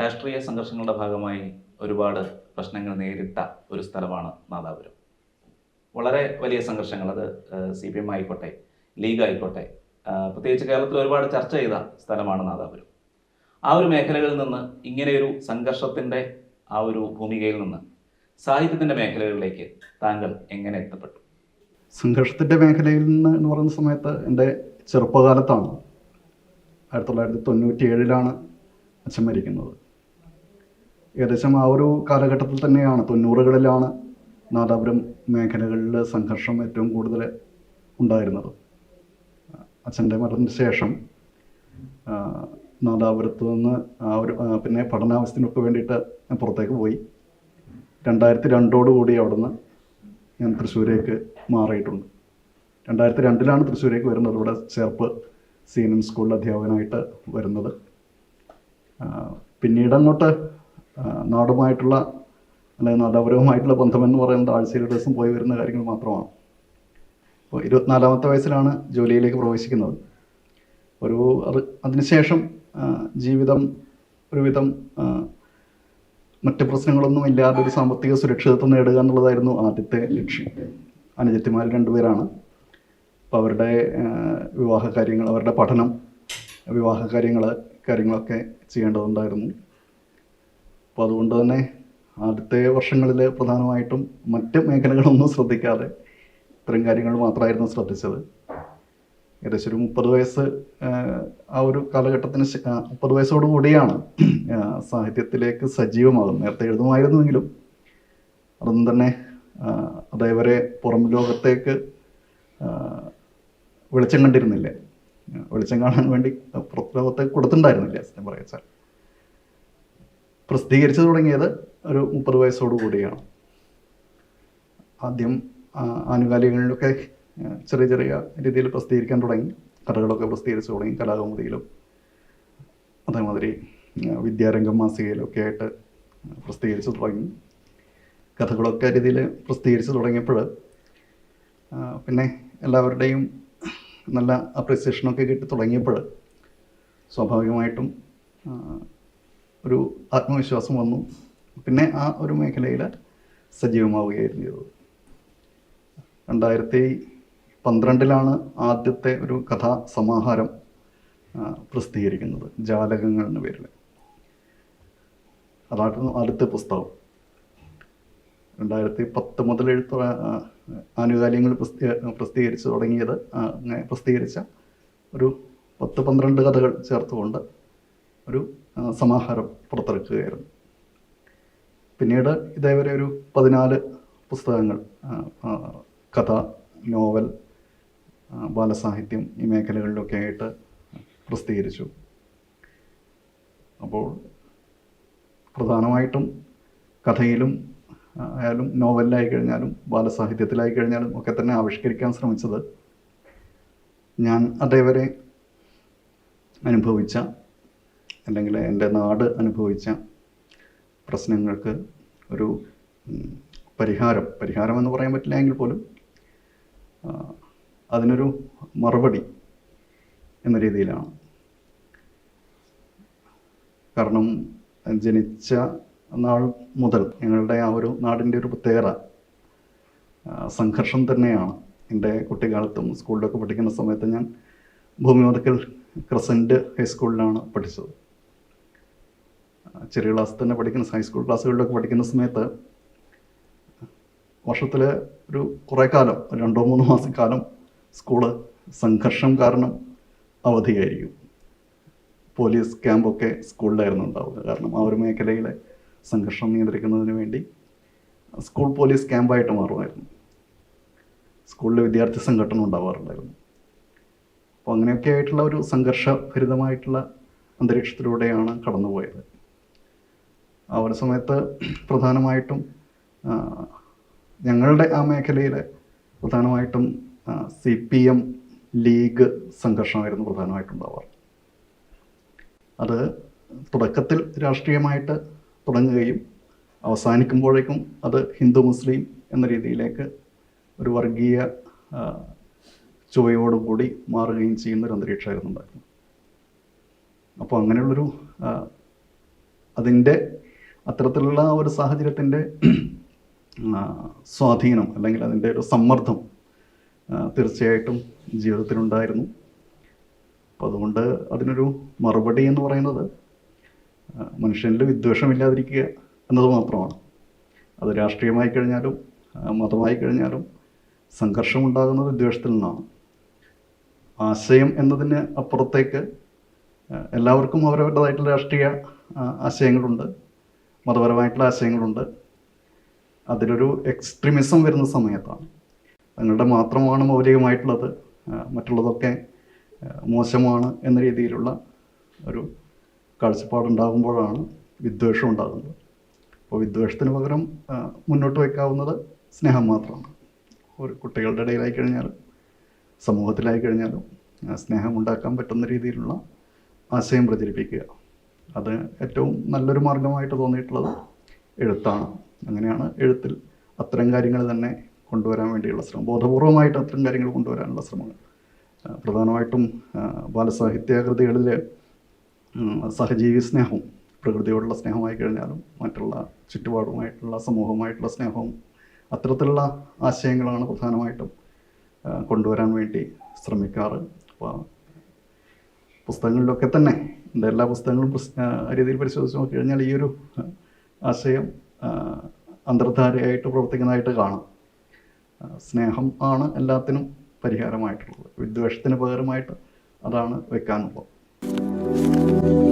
രാഷ്ട്രീയ സംഘർഷങ്ങളുടെ ഭാഗമായി ഒരുപാട് പ്രശ്നങ്ങൾ നേരിട്ട ഒരു സ്ഥലമാണ് നാദാപുരം. വളരെ വലിയ സംഘർഷങ്ങൾ. അത് സി പി എം ആയിക്കോട്ടെ ലീഗ് ആയിക്കോട്ടെ പ്രത്യേകിച്ച് കേരളത്തിൽ ഒരുപാട് ചർച്ച ചെയ്ത സ്ഥലമാണ് നാദാപുരം. ആ ഒരു മേഖലകളിൽ നിന്ന് ഇങ്ങനെയൊരു സംഘർഷത്തിന്റെ ആ ഒരു ഭൂമികയിൽ നിന്ന് സാഹിത്യത്തിന്റെ മേഖലകളിലേക്ക് താങ്കൾ എങ്ങനെ എത്തപ്പെട്ടു? സംഘർഷത്തിന്റെ മേഖലയിൽ നിന്ന് എന്ന് പറയുന്ന സമയത്ത് എന്റെ ചെറുപ്പകാലത്താണ്. ആയിരത്തി തൊള്ളായിരത്തി തൊണ്ണൂറ്റി ഏഴിലാണ് അച്ഛൻ മരിക്കുന്നത്. ഏകദേശം ആ ഒരു കാലഘട്ടത്തിൽ തന്നെയാണ്. തൊണ്ണൂറുകളിലാണ് നാദാപുരം മേഖലകളിൽ സംഘർഷം ഏറ്റവും കൂടുതൽ ഉണ്ടായിരുന്നത്. അച്ഛന്റെ മരണത്തിന് ശേഷം നാദാപുരത്ത് നിന്ന് ആ ഒരു പിന്നെ പഠനാവശ്യത്തിനൊക്കെ വേണ്ടിയിട്ട് പുറത്തേക്ക് പോയി. രണ്ടായിരത്തി രണ്ടോടുകൂടി അവിടുന്ന് ഞാൻ തൃശ്ശൂരേക്ക് മാറിയിട്ടുണ്ട്. രണ്ടായിരത്തി രണ്ടിലാണ് തൃശ്ശൂരേക്ക് വരുന്നത്. ഇവിടെ ചേർപ്പ് സീനിയൻ സ്കൂളിൽ അധ്യാപകനായിട്ട് വരുന്നത്. പിന്നീട് അങ്ങോട്ട് നാടുമായിട്ടുള്ള അല്ലെങ്കിൽ നാടപരവുമായിട്ടുള്ള ബന്ധമെന്ന് പറയുന്നത് ആഴ്ചയിൽ ഒരു ദിവസം പോയി വരുന്ന കാര്യങ്ങൾ മാത്രമാണ്. അപ്പോൾ ഇരുപത്തിനാലാമത്തെ വയസ്സിലാണ് ജോലിയിലേക്ക് പ്രവേശിക്കുന്നത്. ഒരു അത് അതിനുശേഷം ജീവിതം ഒരുവിധം മറ്റ് പ്രശ്നങ്ങളൊന്നും ഇല്ലാതെ ഒരു സാമ്പത്തിക സുരക്ഷിതത്വം നേടുക എന്നുള്ളതായിരുന്നു ആദ്യത്തെ ലക്ഷ്യം. അനുജത്തിമാർ രണ്ടുപേരാണ്. അപ്പോൾ അവരുടെ വിവാഹ കാര്യങ്ങൾ അവരുടെ പഠനം വിവാഹ കാര്യങ്ങൾ കാര്യങ്ങളൊക്കെ ചെയ്യേണ്ടതുണ്ടായിരുന്നു. അപ്പോൾ അതുകൊണ്ട് തന്നെ അടുത്ത വർഷങ്ങളിൽ പ്രധാനമായിട്ടും മറ്റ് മേഖലകളൊന്നും ശ്രദ്ധിക്കാതെ ഇത്തരം കാര്യങ്ങൾ മാത്രമായിരുന്നു ശ്രദ്ധിച്ചത്. ഏകദേശം ഒരു മുപ്പത് വയസ്സ് ആ, ഒരു കാലഘട്ടത്തിന് മുപ്പത് വയസ്സോടു കൂടിയാണ് സാഹിത്യത്തിലേക്ക് സജീവമാകുന്നത്. നേരത്തെ എഴുതുമായിരുന്നുവെങ്കിലും അതൊന്നും തന്നെ അതേവരെ പുറം ലോകത്തേക്ക് വെളിച്ചം കണ്ടിരുന്നില്ല. വെളിച്ചം കാണാൻ വേണ്ടി പുറത്ത് ലോകത്തേക്ക് കൊടുത്തിട്ടുണ്ടായിരുന്നില്ല സത്യം പറയാച്ചാൽ. പ്രസിദ്ധീകരിച്ചു തുടങ്ങിയത് ഒരു മുപ്പത് വയസ്സോടു കൂടിയാണ്. ആദ്യം ആനുകാലികളിലൊക്കെ ചെറിയ ചെറിയ രീതിയിൽ പ്രസിദ്ധീകരിക്കാൻ തുടങ്ങി. കഥകളൊക്കെ പ്രസിദ്ധീകരിച്ചു തുടങ്ങി കലാകൗമുദിയിലും അതേമാതിരി വിദ്യാരംഗം മാസികയിലൊക്കെ ആയിട്ട് പ്രസിദ്ധീകരിച്ചു തുടങ്ങി. കഥകളൊക്കെ രീതിയിൽ പ്രസിദ്ധീകരിച്ചു തുടങ്ങിയപ്പോൾ പിന്നെ എല്ലാവരുടെയും നല്ല അപ്രിസിയേഷനൊക്കെ കിട്ടി തുടങ്ങിയപ്പോൾ സ്വാഭാവികമായിട്ടും ഒരു ആത്മവിശ്വാസം വന്നു. പിന്നെ ആ ഒരു മേഖലയിൽ സജീവമാവുകയായിരുന്നു ചെയ്തത് രണ്ടായിരത്തി പന്ത്രണ്ടിലാണ് ആദ്യത്തെ ഒരു കഥാ സമാഹാരം പ്രസിദ്ധീകരിക്കുന്നത് ജാലകങ്ങൾ എന്ന പേരിൽ അതായിരുന്നു ആദ്യത്തെ പുസ്തകം. രണ്ടായിരത്തി പത്ത് മുതൽ എഴുത്ത ആനുകാലികങ്ങൾ പ്രസിദ്ധീ- പ്രസിദ്ധീകരിച്ച് തുടങ്ങിയത് പ്രസിദ്ധീകരിച്ച ഒരു പത്ത് പന്ത്രണ്ട് കഥകൾ ചേർത്തുകൊണ്ട് ഒരു സമാഹാരം പുറത്തിറക്കുകയായിരുന്നു. പിന്നീട് ഇതേവരെ ഒരു പതിനാല് പുസ്തകങ്ങൾ കഥ നോവൽ ബാലസാഹിത്യം ഈ മേഖലകളിലൊക്കെ ആയിട്ട് പ്രസിദ്ധീകരിച്ചു. അപ്പോൾ പ്രധാനമായിട്ടും കഥയിലും ആയാലും നോവലിലായി കഴിഞ്ഞാലും ബാലസാഹിത്യത്തിലായി കഴിഞ്ഞാലും ഒക്കെ തന്നെ ആവിഷ്കരിക്കാൻ ശ്രമിച്ചത് ഞാൻ അതേവരെ അനുഭവിച്ച അല്ലെങ്കിൽ എന്റെ നാട് അനുഭവിച്ച പ്രശ്നങ്ങൾക്ക് ഒരു പരിഹാരം പരിഹാരം എന്ന് പറയാൻ പറ്റില്ല എങ്കിൽ പോലും അതിനൊരു മറുപടി എന്ന രീതിയിലാണ്. കാരണം ജനിച്ച നാൾ മുതൽ ഞങ്ങളുടെ ആ ഒരു നാടിന്റെ ഒരു പ്രത്യേകത സംഘർഷം തന്നെയാണ്. എന്റെ കുട്ടിക്കാലത്തും സ്കൂളിലൊക്കെ പഠിക്കുന്ന സമയത്ത് ഞാൻ ഭൂമിവതക്കൽ ക്രസന്റ് ഹൈസ്കൂളിലാണ് പഠിച്ചത്. ചെറിയ ക്ലാസ് തന്നെ പഠിക്കുന്ന ഹൈസ്കൂൾ ക്ലാസ്സുകളിലൊക്കെ പഠിക്കുന്ന സമയത്ത് വർഷത്തിൽ ഒരു കുറേ കാലം രണ്ടോ മൂന്നോ മാസം കാലം സ്കൂൾ സംഘർഷം കാരണം അവധിയായിരിക്കും. പോലീസ് ക്യാമ്പൊക്കെ സ്കൂളിലായിരുന്നു ഉണ്ടാവുക. കാരണം ആ ഒരു മേഖലയിലെ സംഘർഷം നിയന്ത്രിക്കുന്നതിന് വേണ്ടി സ്കൂൾ പോലീസ് ക്യാമ്പായിട്ട് മാറുമായിരുന്നു. സ്കൂളിലെ വിദ്യാർത്ഥി സംഘടന ഉണ്ടാവാറുണ്ടായിരുന്നു. അപ്പോൾ അങ്ങനെയൊക്കെ ആയിട്ടുള്ള ഒരു സംഘർഷഭരിതമായിട്ടുള്ള അന്തരീക്ഷത്തിലൂടെയാണ് കടന്നുപോയത്. ആ ഒരു സമയത്ത് പ്രധാനമായിട്ടും ഞങ്ങളുടെ ആ മേഖലയിലെ പ്രധാനമായിട്ടും സി പി എം ലീഗ് സംഘർഷമായിരുന്നു പ്രധാനമായിട്ടുണ്ടാവാറ്. അത് തുടക്കത്തിൽ രാഷ്ട്രീയമായിട്ട് തുടങ്ങുകയും അവസാനിക്കുമ്പോഴേക്കും അത് ഹിന്ദു മുസ്ലിം എന്ന രീതിയിലേക്ക് ഒരു വർഗീയ ചുവയോടുകൂടി മാറുകയും ചെയ്യുന്ന ഒരു അന്തരീക്ഷമായിരുന്നു ഉണ്ടായിരുന്നത്. അപ്പോൾ അങ്ങനെയുള്ളൊരു അതിന്റെ അത്തരത്തിലുള്ള ഒരു സാഹചര്യത്തിന്റെ സ്വാധീനം അല്ലെങ്കിൽ അതിന്റെ ഒരു സമ്മർദ്ദം തീർച്ചയായിട്ടും ജീവിതത്തിലുണ്ടായിരുന്നു. അപ്പോൾ അതുകൊണ്ട് അതിനൊരു മറുപടി എന്ന് പറയുന്നത് മനുഷ്യനിൽ വിദ്വേഷമില്ലാതിരിക്കുക എന്നത് മാത്രമാണ്. അത് രാഷ്ട്രീയമായി കഴിഞ്ഞാലും മതമായി കഴിഞ്ഞാലും സംഘർഷം ഉണ്ടാകുന്നത് വിദ്വേഷത്തിൽ നിന്നാണ്. ആശയം എന്നതിന് അപ്പുറത്തേക്ക് എല്ലാവർക്കും അവരവരുടേതായിട്ടുള്ള രാഷ്ട്രീയ ആശയങ്ങളുണ്ട്. മതപരമായിട്ടുള്ള ആശയങ്ങളുണ്ട്. അതിലൊരു എക്സ്ട്രീമിസം വരുന്ന സമയത്താണ്. തങ്ങളുടെ മാത്രമാണ് മൗലികമായിട്ടുള്ളത്. മറ്റുള്ളതൊക്കെ മോശമാണ് എന്ന രീതിയിലുള്ള ഒരു കാഴ്ചപ്പാടുണ്ടാകുമ്പോഴാണ് വിദ്വേഷം ഉണ്ടാകുന്നത്. അപ്പോൾ വിദ്വേഷത്തിന് പകരം മുന്നോട്ട് വയ്ക്കാവുന്നത് സ്നേഹം മാത്രമാണ്. ഒരു കുട്ടികളുടെ ഇടയിലായി കഴിഞ്ഞാലും സമൂഹത്തിലായി കഴിഞ്ഞാലും സ്നേഹം ഉണ്ടാക്കാൻ പറ്റുന്ന രീതിയിലുള്ള ആശയം പ്രചരിപ്പിക്കുക. അത് ഏറ്റവും നല്ലൊരു മാർഗമായിട്ട് തോന്നിയിട്ടുള്ളത് എഴുത്താണ്. അങ്ങനെയാണ് എഴുത്തിൽ അത്തരം കാര്യങ്ങൾ തന്നെ കൊണ്ടുവരാൻ വേണ്ടിയുള്ള ശ്രമം. ബോധപൂർവമായിട്ട് അത്തരം കാര്യങ്ങൾ കൊണ്ടുവരാനുള്ള ശ്രമങ്ങൾ. പ്രധാനമായിട്ടും ആ, ബാലസാഹിത്യ കൃതികളിൽ ഉം, സഹജീവി സ്നേഹവും പ്രകൃതിയോടുള്ള സ്നേഹമായി കഴിഞ്ഞാലും മറ്റുള്ള ചുറ്റുപാടുമായിട്ടുള്ള സമൂഹമായിട്ടുള്ള സ്നേഹവും അത്തരത്തിലുള്ള ആശയങ്ങളാണ് പ്രധാനമായിട്ടും കൊണ്ടുവരാൻ വേണ്ടി ശ്രമിക്കാറ്. അപ്പോൾ പുസ്തകങ്ങളിലൊക്കെ തന്നെ എല്ലാ പുസ്തകങ്ങളും പുസ്- രീതിയിൽ പരിശോധിച്ച് നോക്കി കഴിഞ്ഞാൽ ഈ ഒരു ആശയം അന്തർധാരയായിട്ട് പ്രവർത്തിക്കുന്നതായിട്ട് കാണാം. സ്നേഹം ആണ് എല്ലാത്തിനും പരിഹാരമായിട്ടുള്ളത്. വിദ്വേഷത്തിന് പകരമായിട്ട് അതാണ് വെക്കാനുള്ളത്.